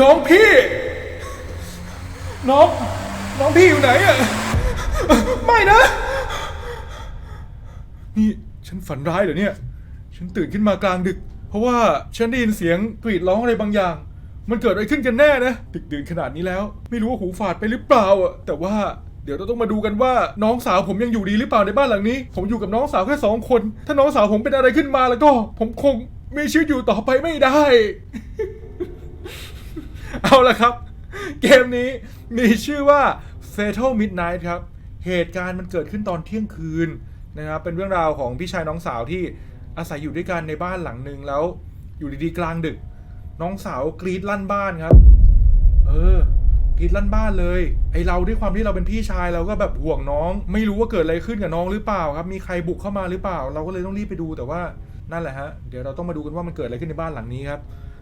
น้องพี่ น้อง น้องพี่อยู่ไหนอะไม่นะ นี่ฉันฝันร้ายเหรอเนี่ย ฉันตื่นขึ้นมากลางดึก เพราะว่าฉันได้ยินเสียงกรีดร้องอะไรบางอย่าง มันเกิดอะไรขึ้นกันแน่นะ ดึกดื่นขนาดนี้แล้ว ไม่รู้ว่าหูฝาดไปหรือเปล่าอะแต่ว่าเดี๋ยวเราต้องมาดูกันว่าน้องสาวผมยังอยู่ดีหรือเปล่าในบ้านหลังนี้ ผมอยู่กับน้องสาวแค่สองคน ถ้าน้องสาวผมเป็นอะไรขึ้นมาแล้วก็ ผมคงมีชีวิตอยู่ต่อไปไม่ได้ เอาละครับ เกมนี้มีชื่อว่า Fatal Midnight ครับ เหตุการณ์มันเกิดขึ้นตอนเที่ยงคืนนะครับ เป็นเรื่องราวของพี่ชายน้องสาวที่อาศัยอยู่ด้วยกันในบ้านหลังหนึ่งแล้ว อยู่ดีๆกลางดึก น้องสาวกรีดลั่นบ้านครับ เออกรีดลั่นบ้านเลย ไอเราด้วยความที่เราเป็นพี่ชายเราก็แบบห่วงน้อง ไม่รู้ว่าเกิดอะไรขึ้นกับน้องหรือเปล่าครับ มีใครบุกเข้ามาหรือเปล่า เราก็เลยต้องรีบไปดูแต่ว่านั่นแหละฮะ เดี๋ยวเราต้องมาดูกันว่ามันเกิดอะไรขึ้นในบ้านหลังนี้ครับ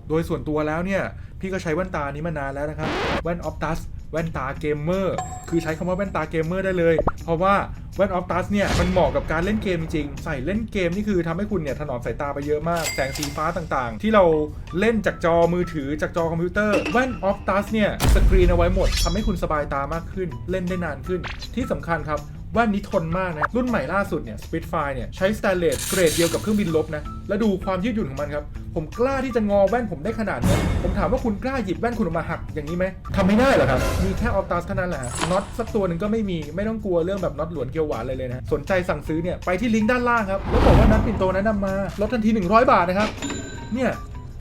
โดยส่วนตัวแล้วเนี่ย พี่ก็ใช้แว่นตานี้มานานแล้วนะครับ แว่นออฟตัสแว่นตาเกมเมอร์คือใช้คำว่าแว่นตาเกมเมอร์ได้เลย เพราะว่าแว่นออฟตัสเนี่ย มันเหมาะกับการเล่นเกมจริงๆใส่เล่นเกมนี่คือทำให้คุณเนี่ย ถนอมสายตาไปเยอะมาก แสงสีฟ้าต่างๆ ที่เราเล่นจากจอมือถือจากจอคอมพิวเตอร์แว่นออฟตัสเนี่ย สกรีนเอาไว้หมดทำให้คุณสบายตามากขึ้น เล่นได้นานขึ้น ที่สำคัญครับแว่นนี้ทนมากนะ รุ่นใหม่ล่าสุดเนี่ย Spitfire เนี่ย ใช้สแตนเลสเกรดเดียวกับเครื่องบินลบนะ แล้วดูความยืดหยุ่นของมันครับ ผมกล้าที่จะงอแว่นผมได้ขนาดนี้ผมถามว่าคุณกล้าหยิบแว่นคุณออกมาหักอย่างนี้ไหมทำไม่ได้เหรอครับ มีแค่ออฟตัสเท่านั้นแหละฮะน็อตสักตัวหนึ่งก็ไม่มี ไม่ต้องกลัวเรื่องแบบน็อตหลวนเกลียวหวานเลยเลยนะ สนใจสั่งซื้อเนี่ย ไปที่ลิงก์ด้านล่างครับ แล้วบอกว่านัดปิ่นโตแนะนำมา ลดทันที 100 บาทนะครับ เนี่ย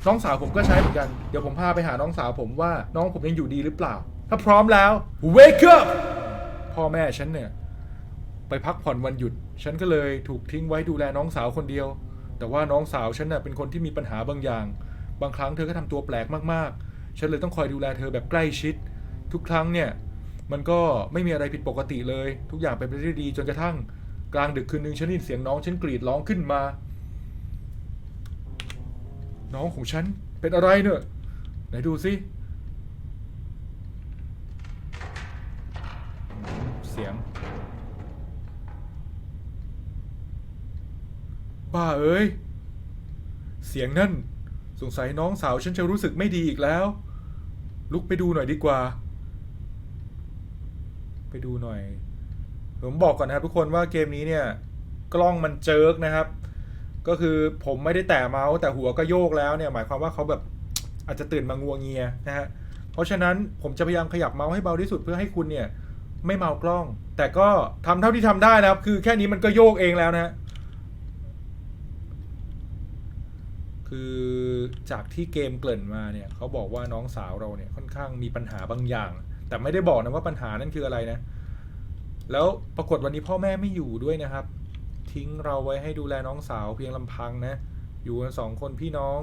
น้องสาวผมก็ใช้เหมือนกัน เดี๋ยวผมพาไปหาน้องสาวผมว่าน้องผมยังอยู่ดีหรือเปล่า ถ้าพร้อมแล้ว wake up พ่อแม่ฉันเนี่ยไปพักผ่อนวันหยุด ฉันก็เลยถูกทิ้งไว้ดูแลน้องสาวคนเดียว แต่ว่าน้องสาวฉันน่ะเป็นคนที่มีปัญหาบางอย่าง บางครั้งเธอก็ทำตัวแปลกมากๆ ฉันเลยต้องคอยดูแลเธอแบบใกล้ชิด ทุกครั้งเนี่ยมันก็ไม่มีอะไรผิดปกติเลย ทุกอย่างเป็นไปได้ดีจนกระทั่งกลางดึกคืนนึงฉันได้ยินเสียงน้องฉันกรีดร้องขึ้นมา น้องของฉันเป็นอะไรเนอะไหนดูสิ บ้าเอ้ย เสียงนั่น สงสัยน้องสาวฉันจะรู้สึกไม่ดีอีกแล้ว ลุกไปดูหน่อยดีกว่า ไปดูหน่อย ผมบอกก่อนนะครับทุกคนว่าเกมนี้เนี่ย กล้องมันเจิกนะครับ ก็คือผมไม่ได้แตะเมาส์แต่หัวก็โยกแล้วเนี่ย หมายความว่าเขาแบบอาจจะตื่นมางัวเงียนะฮะ เพราะฉะนั้นผมจะพยายามขยับเมาส์ให้เบาที่สุดเพื่อให้คุณเนี่ย ไม่เมากล้อง แต่ก็ทำเท่าที่ทำได้นะครับ คือแค่นี้มันก็โยกเองแล้วนะฮะ คือจากที่เกมเกริ่นมาเนี่ยเขาบอกว่าน้องสาวเราเนี่ยค่อนข้างมีปัญหาบางอย่าง แต่ไม่ได้บอกนะว่าปัญหานั่นคืออะไรนะ แล้วปรากฏวันนี้พ่อแม่ไม่อยู่ด้วยนะครับ ทิ้งเราไว้ให้ดูแลน้องสาวเพียงลำพังนะ อยู่กันสองคนพี่น้อง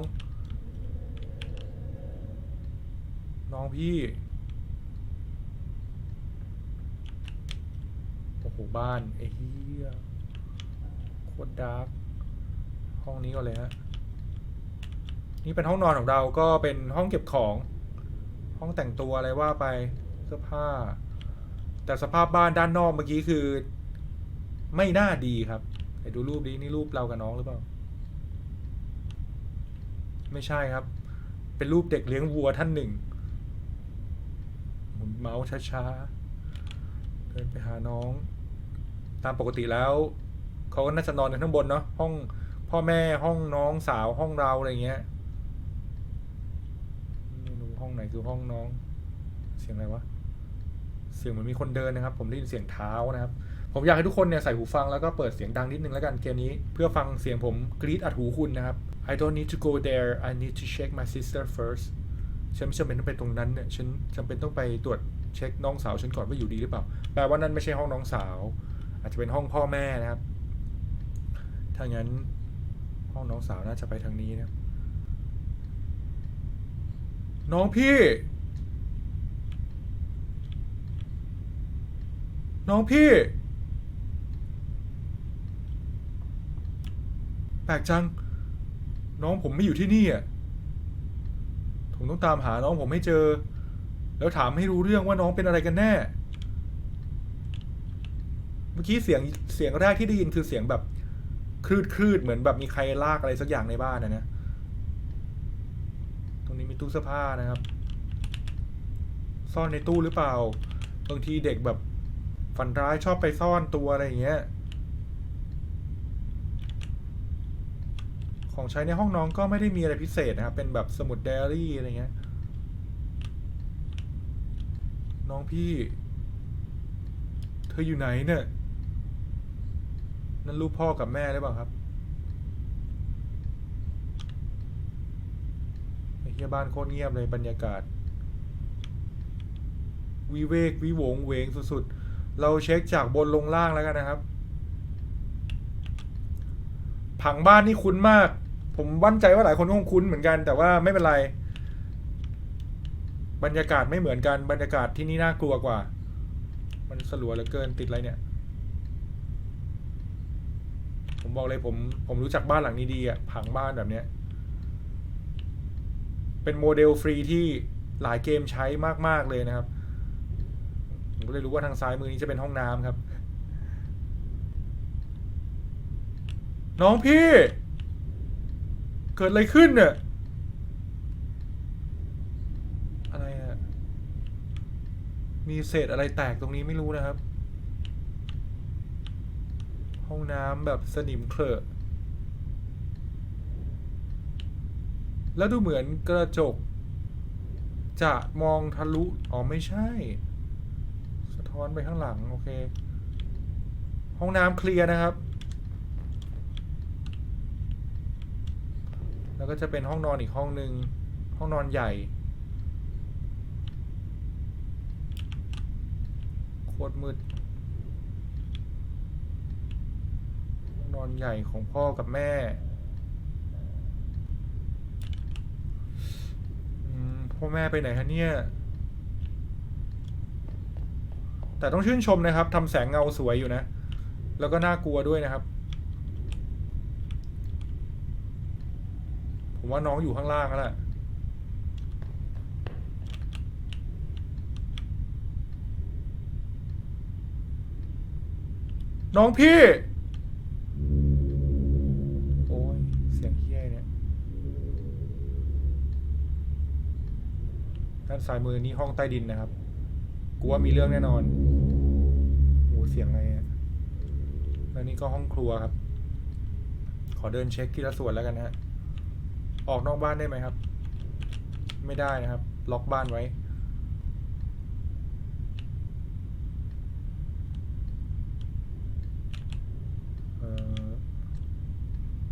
น้องพี่โอ้โหบ้านไอ้เหี้ยโคตรดาร์กห้องนี้ก่อนเลยฮะ นี่เป็นห้องนอนของเราก็เป็นห้องเก็บของ ห้องแต่งตัวอะไรว่าไปเสื้อผ้า แต่สภาพบ้านด้านนอกเมื่อกี้คือ ไม่น่าดีครับไปดูรูปนี้นี่รูปเรากับน้องหรือเปล่า ไม่ใช่ครับ เป็นรูปเด็กเลี้ยงวัวท่านหนึ่งหมุนเมาส์ช้าๆเดินไปหาน้อง ตามปกติแล้วเขาก็น่าจะนอนกันข้างบนเนาะห้องพ่อแม่ห้องน้องสาวห้องเราอะไรเงี้ย ห้องไหนคือห้องน้อง เสียงอะไรวะ เสียงเหมือนมีคนเดินนะครับ ผมได้ยินเสียงเท้านะครับ ผมอยากให้ทุกคนเนี่ยใส่หูฟังแล้วก็เปิดเสียงดังนิดนึงแล้วกันเกมนี้เพื่อฟังเสียงผมกรีดอัดหูคุณนะครับ I don't need to go there I need to check my sister first ฉันไม่จำเป็นต้องไปตรงนั้นเนี่ย ฉันจำเป็นต้องไปตรวจเช็คน้องสาวฉันก่อนว่าอยู่ดีหรือเปล่า แปลว่านั่นไม่ใช่ห้องน้องสาว อาจจะเป็นห้องพ่อแม่นะครับ ถ้างั้นห้องน้องสาวน่าจะไปทางนี้นะครับ น้องพี่ น้องพี่ แปลกจัง น้องผมไม่อยู่ที่นี่อะ ผมต้องตามหาน้องผมให้เจอ แล้วถามให้รู้เรื่องว่าน้องเป็นอะไรกันแน่ เมื่อกี้เสียงเสียงแรกที่ได้ยินคือเสียงแบบคลืดคลืดเหมือนแบบมีใครลากอะไรสักอย่างในบ้านนะนะตรงนี้ มีตู้เสื้อผ้านะครับ ซ่อนในตู้หรือเปล่า บางทีเด็กแบบฝันร้ายชอบไปซ่อนตัวอะไรอย่างเงี้ย ของใช้ในห้องน้องก็ไม่ได้มีอะไรพิเศษนะครับ เป็นแบบสมุดไดอารี่อะไรเงี้ย น้องพี่ เธออยู่ไหนเนี่ย นั่นรูปพ่อกับแม่หรือเปล่าครับไอ้ เฮียบ้านโคตรเงียบเลยบรรยากาศ วิเวกวิโวงเวงสุดๆ เราเช็คจากบนลงล่างแล้วกันนะครับ ผังบ้านนี่คุ้นมาก ผมวั่นใจว่าหลายคนคงคุ้นเหมือนกัน แต่ว่าไม่เป็นไร บรรยากาศไม่เหมือนกันบรรยากาศที่นี่น่ากลัวกว่า มันสลัวเหลือเกินติดอะไรเนี่ยผมบอกเลยผมผมรู้จักบ้านหลังนี้ดีอะผังบ้านแบบเนี้ย เป็นโมเดลฟรีที่หลายเกมใช้มาก ๆ เลยนะครับ ผมก็เลยรู้ว่าทางซ้ายมือนี้จะเป็นห้องน้ำครับ น้องพี่ เกิดอะไรขึ้นเนี่ยอะไรอะมีเศษอะไรแตกตรงนี้ไม่รู้นะครับ ห้องน้ำแบบสนิมเคลอะ แล้วดูเหมือนกระจก จะมองทะลุ อ๋อ ไม่ใช่ สะท้อนไปข้างหลัง โอเค ห้องน้ำเคลียร์นะครับ แล้วก็จะเป็นห้องนอนอีกห้องหนึ่ง ห้องนอนใหญ่ โคตรมืดห้องนอนใหญ่ของพ่อกับแม่ อืม พ่อแม่ไปไหนฮะเนี่ย แต่ต้องชื่นชมนะครับทำแสงเงาสวยอยู่นะ แล้วก็น่ากลัวด้วยนะครับ ผมว่าน้องอยู่ข้างล่างแล้วแหละน้องพี่ ด้านซ้ายมือนี่ห้องใต้ดินนะครับกูว่ามีเรื่องแน่นอนโอ้เสียงอะไรอะแล้วนี่ก็ห้องครัวครับ ขอเดินเช็คทีละส่วนแล้วกันนะฮะ ออกนอกบ้านได้ไหมครับ ไม่ได้นะครับ ล็อกบ้านไว้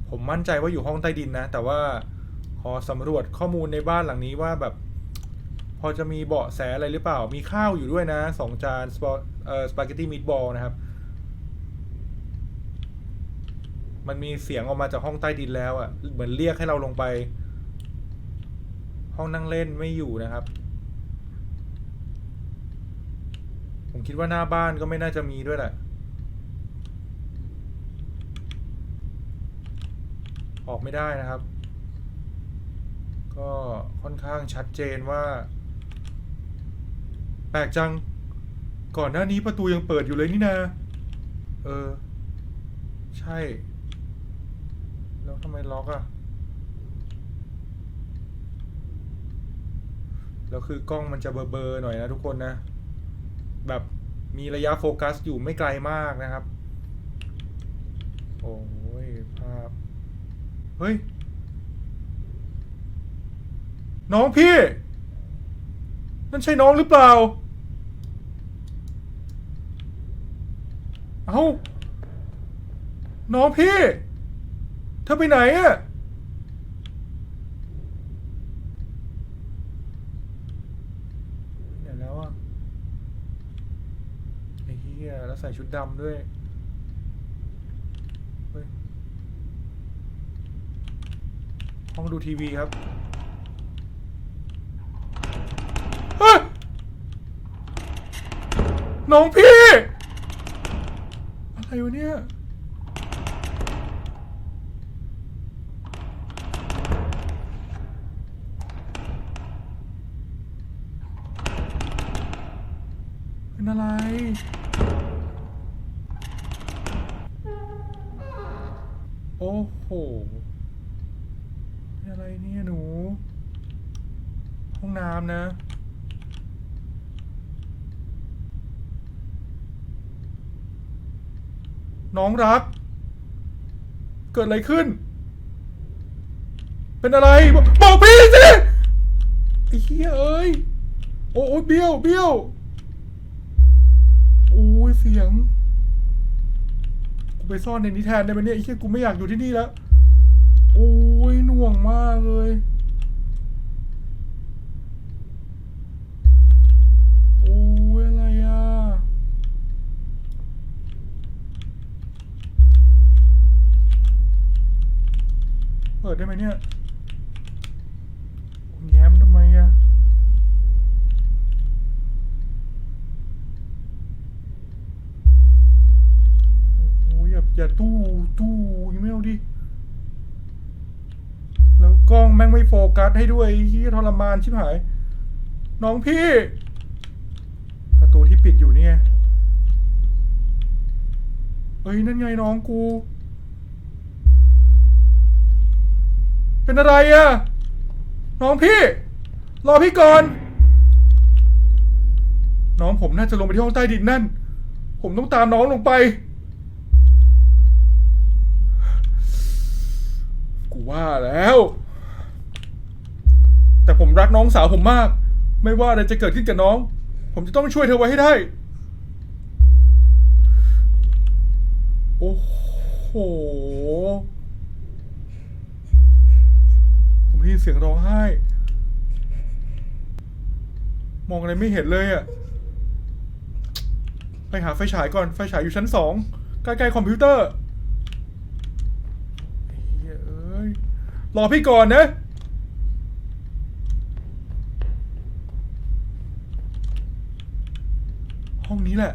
ผมมั่นใจว่าอยู่ห้องใต้ดินนะ แต่ว่าขอสำรวจข้อมูลในบ้านหลังนี้ว่าแบบ พอจะมีเบาะแสอะไรหรือเปล่า มีข้าวอยู่ด้วยนะสองจานสปอเอ่อสปาเกตตี้มิตบอลนะครับ มันมีเสียงออกมาจากห้องใต้ดินแล้วอะ่ะ เหมือนเรียกให้เราลงไป ห้องนั่งเล่นไม่อยู่นะครับ ผมคิดว่าหน้าบ้านก็ไม่น่าจะมีด้วยแหละออกไม่ได้นะครับ ก็ค่อนข้างชัดเจนว่า แปลกจัง ก่อนหน้านี้ประตูยังเปิดอยู่เลยนี่นา เออ ใช่ แล้วทำไมล็อกอะแล้วคือกล้องมันจะเบลอๆหน่อยนะทุกคนนะ แบบมีระยะโฟกัสอยู่ไม่ไกลมากนะครับ โอ้ยภาพ เฮ้ย น้องพี่ นั่นใช่น้องหรือเปล่า เอ้า น้องพี่ เธอไปไหนอะไหนแล้วอะไอ้เหี้ยแล้วใส่ชุดดำด้วยห้องดูทีวีครับเฮ้ย น้องพี่ อะไรวะเนี่ย เป็นอะไร โอ้โหเป็นอะไรเนี่ยหนู ห้องน้ำนะ น้องรัก เกิดอะไรขึ้น เป็นอะไร บอกพี่สิไอ้เหี้ยเอ้ย โอ้ยเบี้ยวเบี้ยวโอ้ยเสียง กูไปซ่อนในนี้แทนได้ไหมเนี่ยไอ้เหี้ยกูไม่อยากอยู่ที่นี่แล้ว โอ้ยหน่วงมากเลย โอ้ยอะไรอะ เปิด ได้ไหมเนี่ยคุณแย้มทำไมอะโอ้ยอย่าอย่าตู้ตู้ยังไม่เอาดิ แล้วกล้องแม่งไม่โฟกัสให้ด้วยไอ้เฮียทรมานชิบหาย น้องพี่ ประตูที่ปิดอยู่เนี่ยเอ้ย นั่นไงน้องกู เป็นอะไรอะน้องพี่ รอพี่ก่อน น้องผมน่าจะลงไปที่ห้องใต้ดินนั่น ผมต้องตามน้องลงไป กูว่าแล้ว แต่ผมรักน้องสาวผมมาก ไม่ว่าอะไรจะเกิดขึ้นกับน้อง ผมจะต้องช่วยเธอไว้ให้ได้ โอ้โห ผมได้ยินเสียงร้องไห้ มองอะไรไม่เห็นเลยอะไปหาไฟฉายก่อน ไฟฉายอยู่ชั้นสองใกล้ๆคอมพิวเตอร์เหี้ยเอ้ยรอพี่ก่อนนะห้องนี้แหละ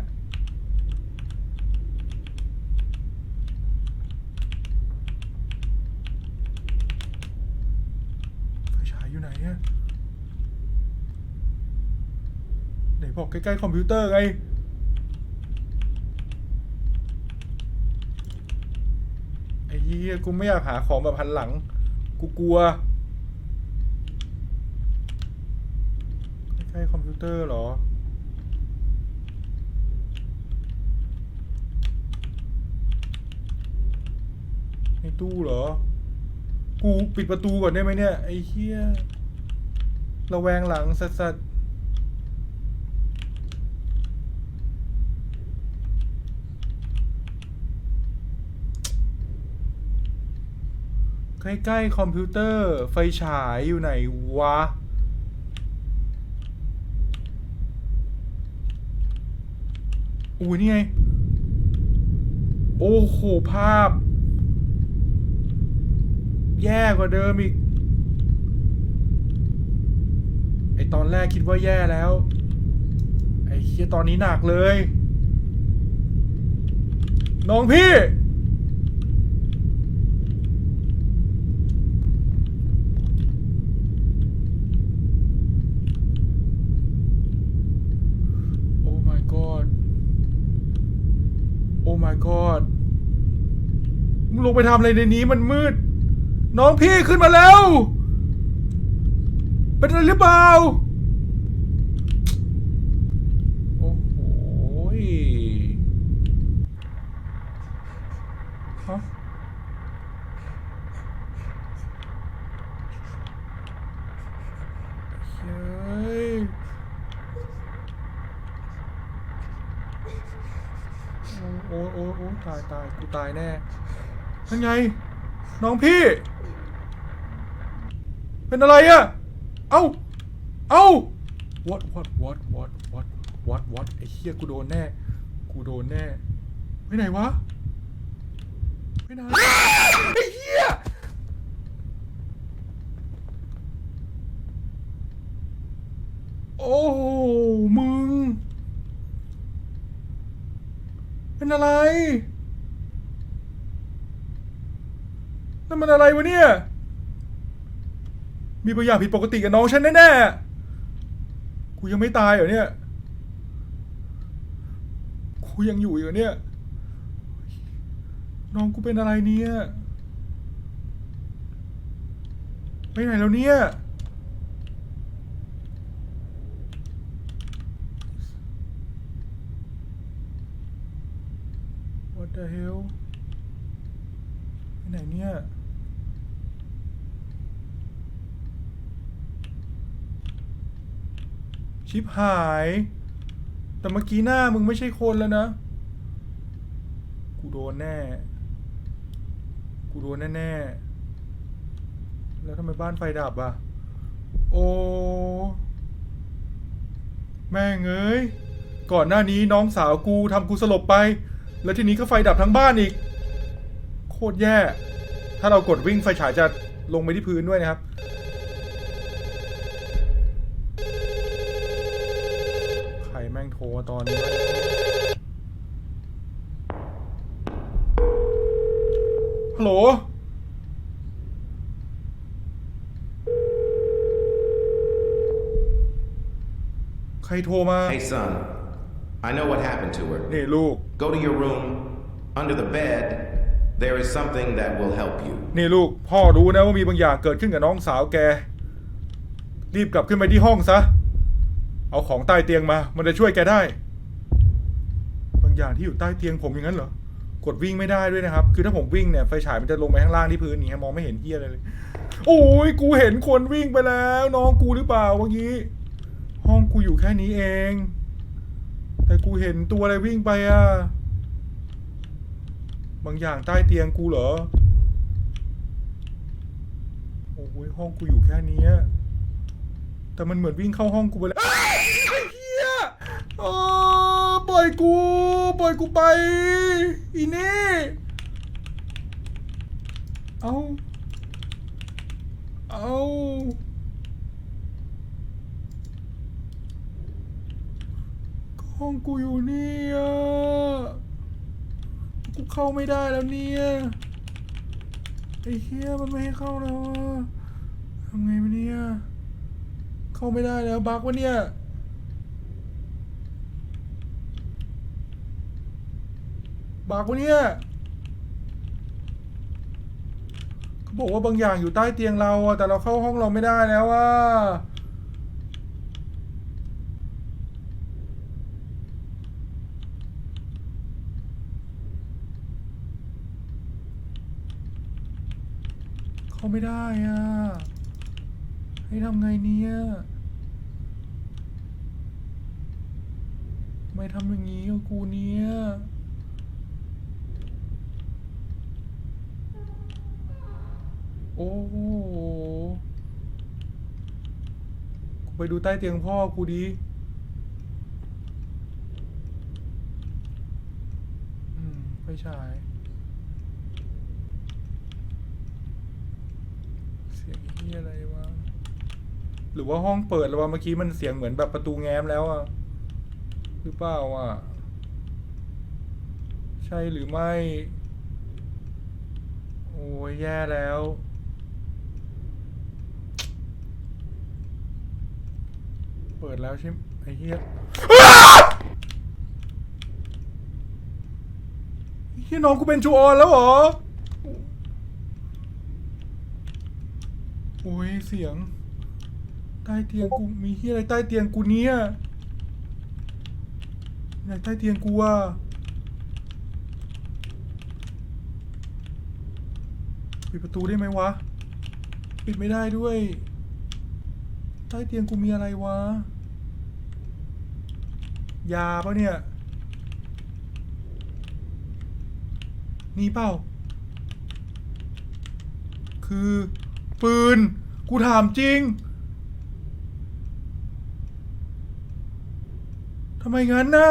ไฟฉายอยู่ไหนอะไหน บอกใกล้ๆคอมพิวเตอร์ไงไอ้เหี้ยกูไม่อยากหาของแบบหันหลัง กูกลัว ใกล้ๆคอมพิวเตอร์เหรอในตู้เหรอ กูปิดประตูก่อนได้ไหมเนี่ย ไอ้เหี้ยระแวงหลังสัสสั ใกล้ๆคอมพิวเตอร์ไฟฉายอยู่ไหนวะอุ้ยนี่ไง โอ้โห ภาพ แย่กว่าเดิมอีก ไอตอนแรกคิดว่าแย่แล้ว ไอเคียตอนนี้หนักเลย น้องพี่ โอ้ my god โอ้ my god มึงลงไปทำอะไรในนี้มันมืด น้องพี่ขึ้นมาแล้ว เป็นอะไรหรือเปล่า โอ้โหยฮะเฮ้ย โอ้โอ้โอ้ตายตายกูตายแน่นั่นไง น้องพี่ เป็นอะไรอะเอ้า เอ้า what what what what what what what ไอ้เหี้ยกูโดนแน่ กูโดนแน่ ไปไหนวะ ไปไหนไอ้เหี้ยโอ้โหมึง เป็น อะไรนั่นมันอะไรวะเนี่ย มีบางอย่างผิดปกติกับน้องฉันแน่ๆ กูยังไม่ตายเหรอเนี่ย กูยังอยู่อยู่เนี่ย น้องกูเป็นอะไรเนี่ย ไปไหนแล้วเนี่ย What the hell ไหนเนี่ย ชิบหาย แต่เมื่อกี้หน้ามึงไม่ใช่คนแล้วนะ กูโดนแน่ กูโดนแน่ๆ แล้วทำไมบ้านไฟดับอะ โอ้แม่งเอ้ย ก่อนหน้านี้น้องสาวกูทำกูสลบไป แล้วทีนี้ก็ไฟดับทั้งบ้านอีก โคตรแย่ ถ้าเรากดวิ่งไฟฉายจะลงไปที่พื้นด้วยนะครับ ใครแม่งโทรมาตอนนี้ ฮัลโหลใครโทรมา Hey, son. I know what happened to her. นี่ลูก Go to your room. Under the bed, there is something that will help you. นี่ลูก พ่อรู้นะว่ามีบางอย่างเกิดขึ้นกับน้องสาวแก รีบกลับขึ้นไปที่ห้องซะ เอาของใต้เตียงมา มันจะช่วยแกได้ บางอย่างที่อยู่ใต้เตียงผมอย่างนั้นเหรอ กดวิ่งไม่ได้ด้วยนะครับ คือถ้าผมวิ่งเนี่ยไฟฉายมันจะลงไปข้างล่างที่พื้นนี่ฮะมองไม่เห็นเฮียอะไรเลย โอ้ยกูเห็นคนวิ่งไปแล้ว น้องกูหรือเปล่าเมื่อกี้ ห้องกูอยู่แค่นี้เอง แต่กูเห็นตัวอะไรวิ่งไปอะบางอย่างใต้เตียงกูเหรอ โอ้ยห้องกูอยู่แค่นี้ แต่มันเหมือนวิ่งเข้าห้องกูไปแล้วอ้ายเหี้ยปล่อยกู ปล่อยกูไป อีนี่เอาเอา ห้องกูอยู่เนี่อะกูเข้าไม่ได้แล้วเนี่ยไอ้เฮียมันไม่ให้เข้าแล้วทำไงวะเนี่ย เข้าไม่ได้แล้วบักวะเนี่ยบักวะเนี่ยเขาบอกว่าบางอย่างอยู่ใต้เตียงเราอะแต่เราเข้าห้องเราไม่ได้แล้วอะ เข้าไม่ได้อะให้ทำไงเนี่ยไม่ทำอย่างนี้กับกูเนี่ยโอ้โหกูไปดูใต้เตียงพ่อกูดีอืมไฟฉาย เสียงเฮียอะไรวะ หรือว่าห้องเปิดแล้ววะเมื่อกี้มันเสียงเหมือนแบบประตูแง้มแล้วอะหรือเปล่าอะใช่หรือไม่ โอ้ยแย่แล้ว เปิดแล้วใช่ไหมไอ้เหี้ยเหี้ยน้องกูเป็นจูออนแล้วเหรอโอ้ยเสียง ใต้เตียงกูมีเหี้ยอะไรใต้เตียงกูเนี่ยไหนใต้เตียงกูอะปิดประตูได้ไหมวะ ปิดไม่ได้ด้วย ใต้เตียงกูมีอะไรวะ ยาปะเนี่ย นี่เปล่า คือ ปืน กูถามจริง ทำไมงั้นน่ะ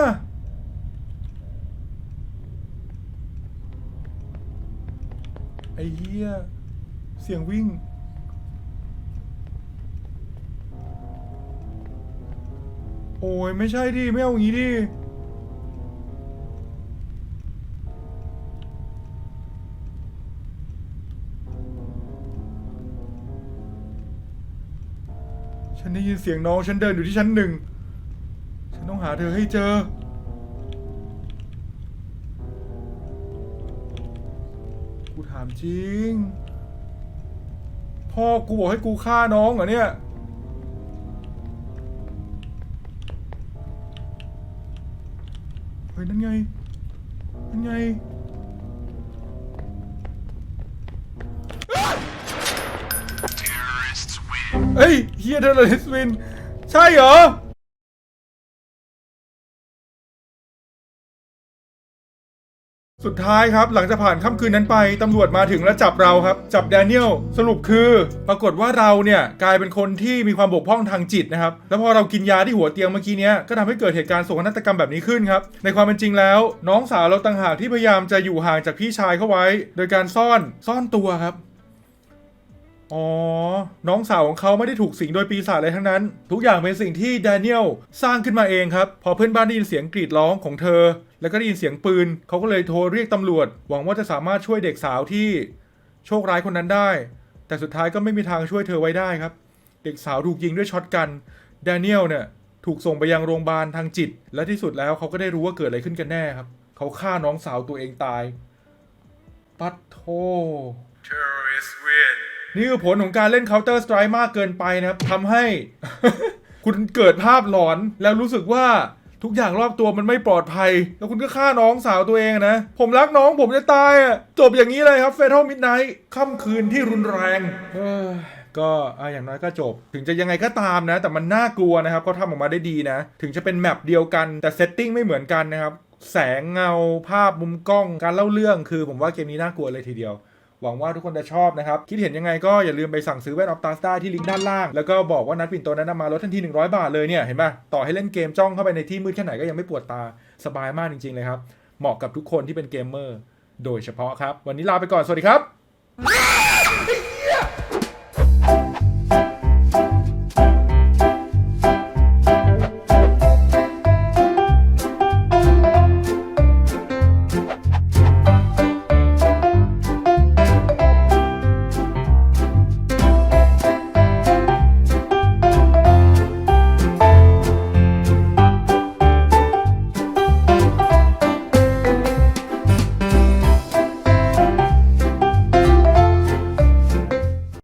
ไอ้เหี้ย เสียงวิ่ง โอ้ย ไม่ใช่ดิ ไม่เอาอย่างนี้ดิ ฉันได้ยินเสียงน้อง ฉันเดินอยู่ที่ชั้นหนึ่งฉันต้อง หาเธอให้เจอ กูถามจริง พ่อกูบอกให้กูฆ่าน้องเหรอเนี่ย เฮ้ย นั่นไง นั่นไงเฮ้ยเฮียเทอร์เรสวิน ใช่เหรอ สุดท้ายครับ หลังจากผ่านค่ำคืนนั้นไปตำรวจมาถึงและจับเราครับ จับแดเนียลสรุปคือ ปรากฏว่าเราเนี่ยกลายเป็นคนที่มีความบกพร่องทางจิตนะครับ แล้วพอเรากินยาที่หัวเตียงเมื่อกี้เนี้ยก็ทำให้เกิดเหตุการณ์โศกนาฏกรรมแบบนี้ขึ้นครับ ในความเป็นจริงแล้ว น้องสาวเราต่างหากที่พยายามจะอยู่ห่างจากพี่ชายเข้าไว้ โดยการซ่อนซ่อนตัวครับอ๋อ น้องสาวของเขาไม่ได้ถูกสิงโดยปีศาจอะไรทั้งนั้น ทุกอย่างเป็นสิ่งที่แดเนียลสร้างขึ้นมาเองครับ พอเพื่อนบ้านได้ยินเสียงกรีดร้องของเธอ แล้วก็ได้ยินเสียงปืน เขาก็เลยโทรเรียกตำรวจ หวังว่าจะสามารถช่วยเด็กสาวที่โชคร้ายคนนั้นได้ แต่สุดท้ายก็ไม่มีทางช่วยเธอไว้ได้ครับ เด็กสาวถูกยิงด้วยช็อตกันแดเนียลเนี่ยถูกส่งไปยังโรงพยาบาลทางจิต และที่สุดแล้วเขาก็ได้รู้ว่าเกิดอะไรขึ้นกันแน่ครับ เขาฆ่าน้องสาวตัวเองตาย ปัดโท Terrorist win นี่คือผลของการเล่น Counter Strike มากเกินไปนะครับทำให้ คุณเกิดภาพหลอนแล้วรู้สึกว่า ทุกอย่างรอบตัวมันไม่ปลอดภัย แล้วคุณก็ฆ่าน้องสาวตัวเองนะ ผมรักน้องผมจะตายอะจบอย่างนี้เลยครับ Fatal Midnight ค่ำคืนที่รุนแรงเอ้ยก็อะอย่างน้อยก็จบ ถึงจะยังไงก็ตามนะ แต่มันน่ากลัวนะครับเขาทำออกมาได้ดีนะ ถึงจะเป็นแมปเดียวกันแต่เซตติ้งไม่เหมือนกันนะครับ แสงเงาภาพมุมกล้องการเล่าเรื่องคือผมว่าเกมนี้น่ากลัวเลยทีเดียว หวังว่าทุกคนจะชอบนะครับ คิดเห็นยังไงก็อย่าลืมไปสั่งซื้อแว่นออฟตาสตาที่ลิงก์ด้านล่าง แล้วก็บอกว่านัดปิ่นโตนั้นนำมาลดทันที 100 บาทเลยเนี่ยเห็นป่ะต่อให้เล่นเกมจ้องเข้าไปในที่มืดแค่ไหนก็ยังไม่ปวดตาสบายมากจริงๆเลยครับเหมาะกับทุกคนที่เป็นเกมเมอร์โดยเฉพาะครับ วันนี้ลาไปก่อนสวัสดีครับ